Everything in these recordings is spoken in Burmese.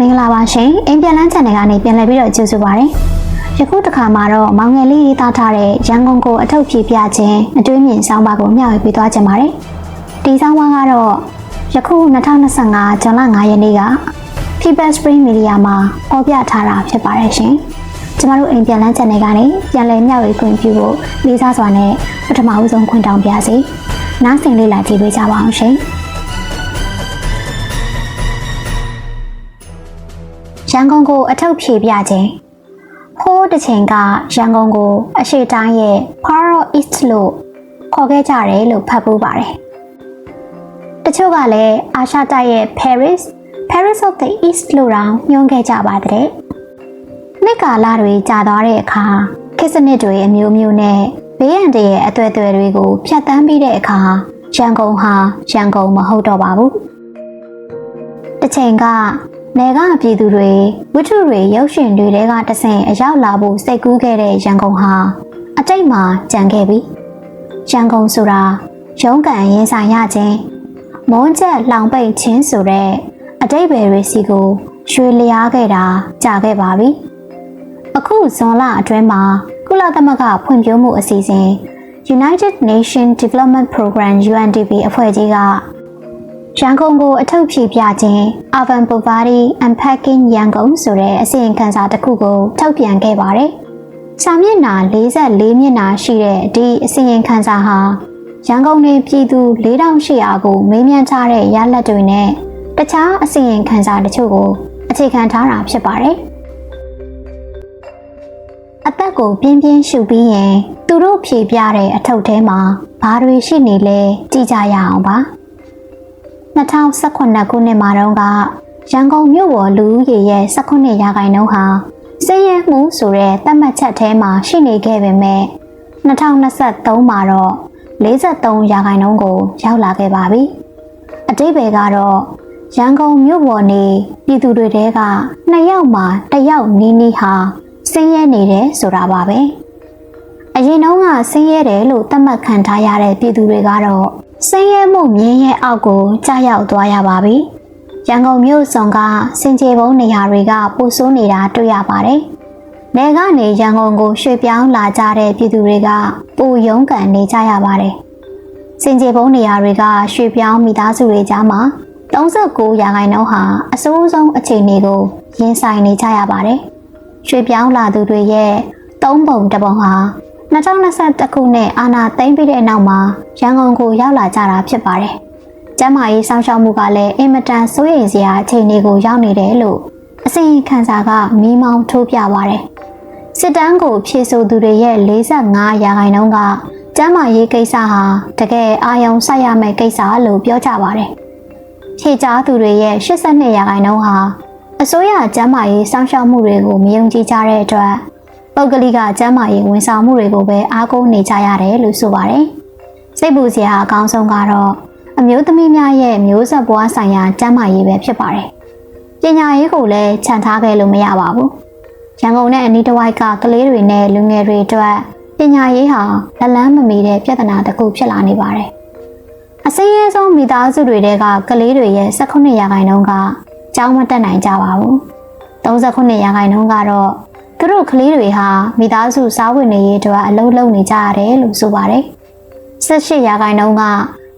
မင်္ဂလာပါရှင်အိမ်ပြန်လန်း channel ကနေပြန်လည်ပြီးတော့ကြိုဆိုပါရစေယခုတစ်ခါမှာတော့မောင်ငယ်လေးရေးသားထားတဲ့ရန်ကုန်ကိုအထောက်ဖြည့်ပြခြင်းအတွေးမြင်ဆောင်ပါကိုမျှဝေပေးသွားခြင်းပါတယ်ဒီဆောင်ပါကတော့ယခု2025ဇွန်လ9ရက်နေ့က People Spring Media မှာပေါ်ပြထားတာဖြစ်ပါတယ်ရှင်ကျမတို့အိမ်ပြန်လန်း channel ကနေပြန်လည်မျှဝေခွင့်ပြုဖို့လေးစားစွာနဲ့ပထမဦးဆုံးခွင့်တောင်းပါစီနားဆင်လေးလာကြည့်ပေးကြပါအောင်ရှင် ရန်ကုန်ကိုအထောက်ဖြည့်ပြခြင်းဟိုးတစ်ချိန်ကရန်ကုန်ကိုအရှိတိုင်းရဲ့ Faro East လို့ခေါ်ခဲ့ကြတယ်လို့ဖတ်ပူးပါတယ်။တချို့ကလည်းအာရှတိုက်ရဲ့ Paris Paris of the East လို့တောင်ညွှန်းခဲ့ကြပါတဲ့။နှစ်ကာလတွေကြာသွားတဲ့အခါခေတ်စနစ်တွေအမျိုးမျိုးနဲ့ဘေးရန်တရဲ့အသွဲသွဲတွေကိုဖြတ်တန်းပြီးတဲ့အခါရန်ကုန်ဟာရန်ကုန်မဟုတ်တော့ပါဘူး။တစ်ချိန်က နယ်ကပြည်သူတွေဝတ္ထုတွေရုပ်ရှင်တွေတဲကတဆင့်အရောက်လာဖို့စိတ်ကူးခဲ့တဲ့ရန်ကုန်ဟာအတိတ်မှာကြံခဲ့ပြီရန်ကုန်ဆိုတာရုံးကန်ရင်ဆိုင်ရခြင်းမုန်းချက်လောင်ပိတ်ခြင်းဆိုတဲ့အတိတ်ပဲတွေစီကိုရွှေလျားခဲ့တာကြာခဲ့ပါပြီအခုဇွန်လအတွင်းမှာကုလသမဂ္ဂဖွံ့ဖြိုးမှုအစီအစဉ် United Nations Development Program UNDP အဖွဲ့ကြီးက ရန်ကုန်ကိုအထောက်ဖြည့်ပြခြင်း Urban Poverty Unpacking ရန်ကုန်ဆိုတဲ့အစီရင်ခံစာတစ်ခုကိုထုတ်ပြန်ခဲ့ပါတယ်။စာမျက်နှာ44မျက်နှာရှိတဲ့ဒီအစီရင်ခံစာဟာရန်ကုန်နေပြည်သူ4800ကိုမေးမြန်းထားတဲ့ရလဒ်တွေနဲ့တခြားအစီရင်ခံစာတချို့ကိုအခြေခံထားတာဖြစ်ပါတယ်။အသက်ကိုပြင်းပြင်းရှုပြီးရင်သူတို့ဖြေပြတဲ့အထုပ်ထဲမှာဘာတွေရှိနေလဲကြည့်ကြရအောင်ပါ။ 2018ခုနှစ်မှာတော့ကရန်ကုန်မြို့ပေါ်လူဦးရေရဲ့18ရာခိုင်နှုန်းဟာစိတ်ရမှုဆိုတဲ့သတ်မှတ်ချက်ထဲမှာရှိနေခဲ့ပေမဲ့2023မှာတော့43ရာခိုင်နှုန်းကိုရောက်လာခဲ့ပါပြီ။အတိပယ်ကတော့ရန်ကုန်မြို့ပေါ်နေပြည်သူတွေတဲကနှစ်ယောက်မှတစ်ယောက်နီးနီးဟာဆင်းရဲနေတယ်ဆိုတာပါပဲ။အရင်တုန်းကဆင်းရဲတယ်လို့သတ်မှတ်ခံထားရတဲ့ပြည်သူတွေကတော့ ဆင်းရဲမှုမြင်းရဲ့အောက်ကိုကြားရောက်သွားရပါပြီ။ရန်ကုန်မြို့စုံကစင်ကြေဘုံနေရာတွေကပိုဆိုးနေတာတွေ့ရပါတယ်။နယ်ကနေရန်ကုန်ကိုရွှေ့ပြောင်းလာကြတဲ့ပြည်သူတွေကပိုရုန်းကန်နေကြရပါတယ်။စင်ကြေဘုံနေရာတွေကရွှေ့ပြောင်းမိသားစုတွေကြားမှာ39ရာခိုင်နှုန်းဟာအဆိုးဆုံးအခြေအနေကိုရင်ဆိုင်နေကြရပါတယ်။ရွှေ့ပြောင်းလာသူတွေရဲ့သုံးပုံတစ်ပုံဟာ 2021ခုနှစ်အာဏာသိမ်းပြီးတဲ့နောက်မှာရန်ကုန်ကိုရောက်လာကြတာဖြစ်ပါတယ်။ကျန်းမာရေးစောင့်ရှောက်မှုကလည်းအင်မတန်စိုးရိမ်စရာအခြေအနေကိုရောက်နေတယ်လို့အစီရင်ခံစာကမီးမောင်းထိုးပြပါတယ်။စစ်တမ်းကိုဖြည့်ဆို့သူတွေရဲ့45ရာခိုင်နှုန်းကကျန်းမာရေးကိစ္စဟာတကယ်အာရုံစိုက်ရမယ့်ကိစ္စလို့ပြောကြပါတယ်။ဖြည့်ကြားသူတွေရဲ့82ရာခိုင်နှုန်းဟာအစိုးရကျန်းမာရေးစောင့်ရှောက်မှုတွေကိုမယုံကြည်ကြတဲ့အတွက် ပုဂ္ဂလိကကျန်းမာရေးဝန်ဆောင်မှုတွေကိုပဲအားကိုးနေကြရတယ်လို့ဆိုပါတယ်။စိတ်ပူစရာအကောင်းဆုံးကတော့အမျိုးသမီးများရဲ့မျိုးဆက်ပွားဆိုင်ရာကျန်းမာရေးပဲဖြစ်ပါတယ်။ပညာရေးကိုလည်းခြံထားခဲ့လို့မရပါဘူး။ရန်ကုန်နဲ့အနီးတစ်ဝိုက်ကကလေးတွေနဲ့လူငယ်တွေအတွက်ပညာရေးဟာလက်လန်းမမီတဲ့ပြဿနာတစ်ခုဖြစ်လာနေပါတယ်။အစင်းရဲဆုံးမိသားစုတွေကကလေးတွေရဲ့18ရာခိုင်နှုန်းကကျောင်းမတက်နိုင်ကြပါဘူး။39ရာခိုင်နှုန်းကတော့ သူတို့ကလေးတွေဟာမိသားစုစားဝတ်နေရေးအတွက်အလုပ်လုပ်နေကြရတယ်လို့ဆိုပါတယ်။18ရာခိုင်နှုန်းက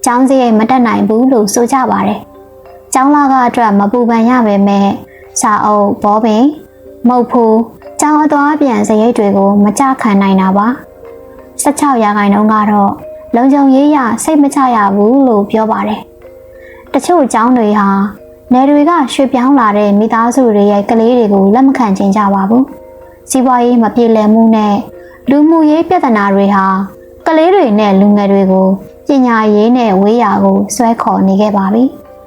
ကျောင်းစရိတ်မတက်နိုင်ဘူးလို့ဆိုကြပါတယ်။ကျောင်းလာကအတွက်မပူပန်ရပေမဲ့စာအုပ်ဘောပင်မုတ်ဖူကျောင်းအသွားပြန်စရိတ်တွေကိုမကြခံနိုင်တာပါ။16ရာခိုင်နှုန်းကတော့လုံခြုံရေးရစိတ်မချရဘူးလို့ပြောပါတယ်။တချို့ကျောင်းတွေဟာနယ်တွေကရွှေ့ပြောင်းလာတဲ့မိသားစုတွေရဲ့ကလေးတွေကိုလက်မခံချင်ကြပါဘူး။ စီးပွားရေးမပြေလည်မှုနဲ့လူမှုရေးပြဿနာတွေဟာကလေးတွေနဲ့လူငယ်တွေကိုပညာရေးနဲ့ဝေးရာကိုဆွဲခေါ်နေခဲ့ပါပြီ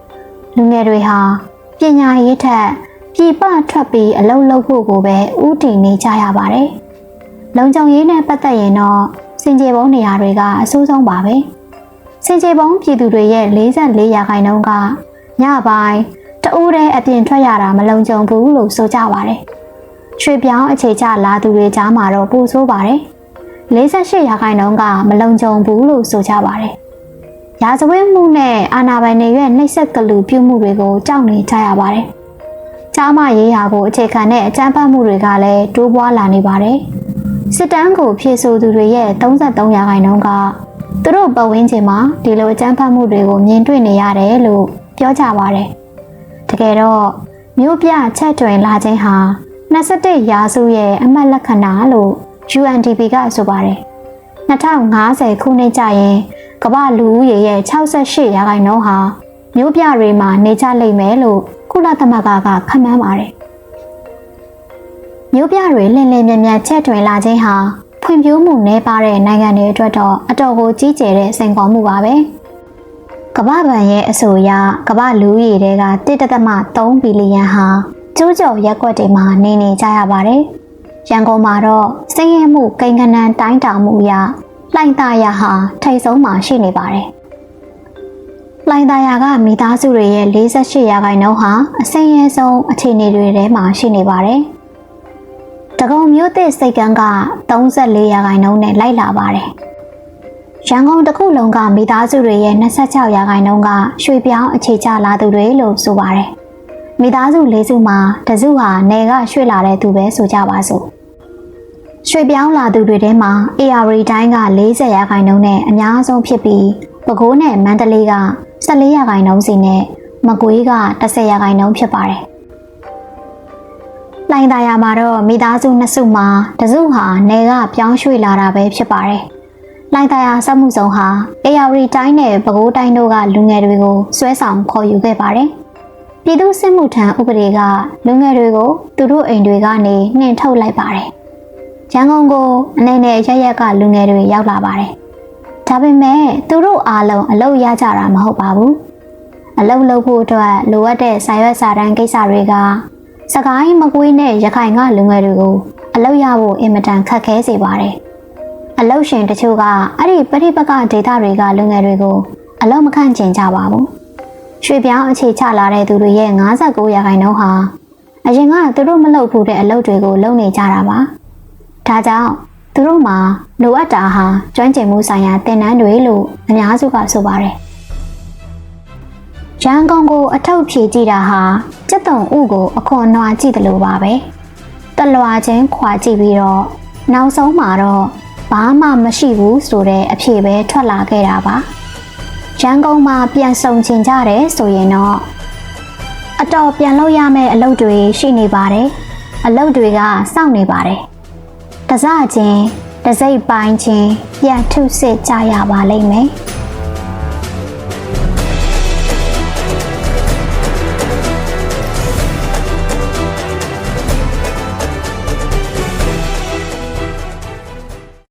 ။လူငယ်တွေဟာပညာရေးထက်ပြည်ပထွက်ပြီးအလုပ်လုပ်ဖို့ကိုပဲဥတည်နေကြရပါတယ်။လုံခြုံရေးနဲ့ပတ်သက်ရင်တော့စင်ကြေဘုံနေရာတွေကအဆိုးဆုံးပါပဲ။စင်ကြေဘုံပြည်သူတွေရဲ့44ရာခိုင်နှုန်းကညပိုင်းတအိုးတဲ့အပြင်ထွက်ရတာမလုံခြုံဘူးလို့ဆိုကြပါတယ်။ ရွှေပြောင်းအခြေချလာသူတွေကြားမှာတော့ပိုဆိုးပါတယ်။48ရာခိုင်နှုန်းကမလုံခြုံဘူးလို့ဆိုကြပါတယ်။ရာဇဝတ်မှုနဲ့အာဏာပိုင်တွေရဲ့နှိပ်စက်ကလူပြုမှုတွေကိုကြောက်နေကြရပါတယ်။ကျကျားမရေးရာကိုအခြေခံတဲ့အကြမ်းဖက်မှုတွေကလည်းတိုးပွားလာနေပါတယ်။စစ်တမ်းကိုဖြည့်ဆို့သူတွေရဲ့33ရာခိုင်နှုန်းကသူတို့ပတ်ဝန်းကျင်မှာဒီလိုအကြမ်းဖက်မှုတွေကိုမြင်တွေ့နေရတယ်လို့ပြောကြပါတယ်။တကယ်တော့မြို့ပြချက်တွင်လာခြင်းဟာ 21ရာစုရဲ့အမှတ်လက္ခဏာလို့ UNDP ကဆိုပါတယ်။2050ခုနှစ်ကျရင်ကမ္ဘာလူဦးရေရဲ့68ရာခိုင်နှုန်းဟာမြို့ပြတွေမှာနေကြလိမ့်မယ်လို့ကုလသမဂ္ဂကခန့်မှန်းပါတယ်။မြို့ပြတွေလင်းလင်းမြတ်မြတ်ချက်တွင်လာခြင်းဟာဖွံ့ဖြိုးမှုနည်းပါးတဲ့နိုင်ငံတွေအတွက်တော့အတော်ကိုကြီးကျယ်တဲ့စိန်ခေါ်မှုပါပဲ။ကမ္ဘာ့ဘဏ်ရဲ့အဆိုအရကမ္ဘာလူဦးရေတွေက1.3ဘီလီယံဟာ ကျိုးကျော်ရက်ကွက်တွေမှာနေနေကြရပါတယ်။ရန်ကုန်မှာတော့စိတ်ရမှုကိန်းဂဏန်းတိုင်းတာမှုအရလှိုင်သာယာဟာထိပ်ဆုံးမှာရှိနေပါတယ်။လှိုင်သာယာကမိသားစုတွေရဲ့48ရာခိုင်နှုန်းဟာအဆင်းရဲဆုံးအခြေအနေတွေထဲမှာရှိနေပါတယ်။တကုံမျိုးသစ်စိတ်ကန်းက34ရာခိုင်နှုန်းနဲ့လိုက်လာပါတယ်။ရန်ကုန်တစ်ခုလုံးကမိသားစုတွေရဲ့26ရာခိုင်နှုန်းကရွှေပြောင်းအခြေချလာသူတွေလို့ဆိုပါတယ်။ မိသားစု၄စုမှာတစုဟာနယ်ကရွှေ့လာတဲ့သူပဲဆိုကြပါစို့။ရွှေပြောင်းလာသူတွေထဲမှာ AR တိုင်းက40ရာခိုင်နှုန်းနဲ့အများဆုံးဖြစ်ပြီးပဲခူးနဲ့မန္တလေးက14ရာခိုင်နှုန်းစီနဲ့မကွေးက10ရာခိုင်နှုန်းဖြစ်ပါတယ်။လိုင်သာယာမှာတော့မိသားစုနှစ်စုမှာတစုဟာနယ်ကပြောင်းရွှေ့လာတာပဲဖြစ်ပါတယ်။လိုင်သာယာစက်မှုဆောင်ဟာ AR တိုင်းနဲ့ပဲခူးတိုင်းတို့ကလူငယ်တွေကိုဆွဲဆောင်ခေါ်ယူခဲ့ပါတယ်။ ပြည်သူ့စစ်မှုထမ်းဥပဒေကလူငယ်တွေကိုသူတို့အိမ်တွေကနေနှင်ထုတ်လိုက်ပါတယ်။ရန်ကုန်ကိုအနေနဲ့ရရက်ကလူငယ်တွေရောက်လာပါတယ်။ဒါပေမဲ့သူတို့အားလုံးအလုပ်ရကြတာမဟုတ်ပါဘူး။အလုပ်လုပ်ဖို့အတွက်လိုအပ်တဲ့စာရွက်စာတမ်းကိစ္စတွေကစကိုင်းမကွေးနဲ့ရခိုင်ကလူငယ်တွေကိုအလုပ်ရဖို့အင်မတန်ခက်ခဲစေပါတယ်။အလုပ်ရှင်တချို့ကအဲ့ဒီပရိပကဒေတာတွေကလူငယ်တွေကိုအလုပ်မခန့်ကျင်ကြပါဘူး။ ရွှေပြောင်းအခြေချလာတဲ့သူတွေရဲ့59ရာခိုင်နှုန်းဟာအရင်ကသူတို့မလုပ်ဘူးတဲ့အလုပ်တွေကိုလုပ်နေကြတာပါ။ဒါကြောင့်သူတို့မှာလိုအပ်တာဟာကျွမ်းကျင်မှုဆိုင်ရာသင်တန်းတွေလို့အများစုကဆိုပါတယ်။ရန်ကုန်ကိုအထောက်ဖြည့်ကြည့်တာဟာစက်တုံဥကိုအခွန်နွားကြည့်တယ်လို့ပါပဲ။တလွာချင်းခွာကြည့်ပြီးတော့နောက်ဆုံးမှာတော့ဘာမှမရှိဘူးဆိုတဲ့အဖြေပဲထွက်လာခဲ့တာပါ။ ရန်ကုန်မှာပြန်ဆုံချင်ကြတယ်ဆိုရင်တော့အတော်ပြန်လို့ရမယ့်အလုပ်တွေရှိနေပါတယ်။အလုပ်တွေကစောင့်နေပါတယ်။တစချင်းတစိတ်ပိုင်းချင်းပြန်ထုစစ်ကြရပါလိမ့်မယ်။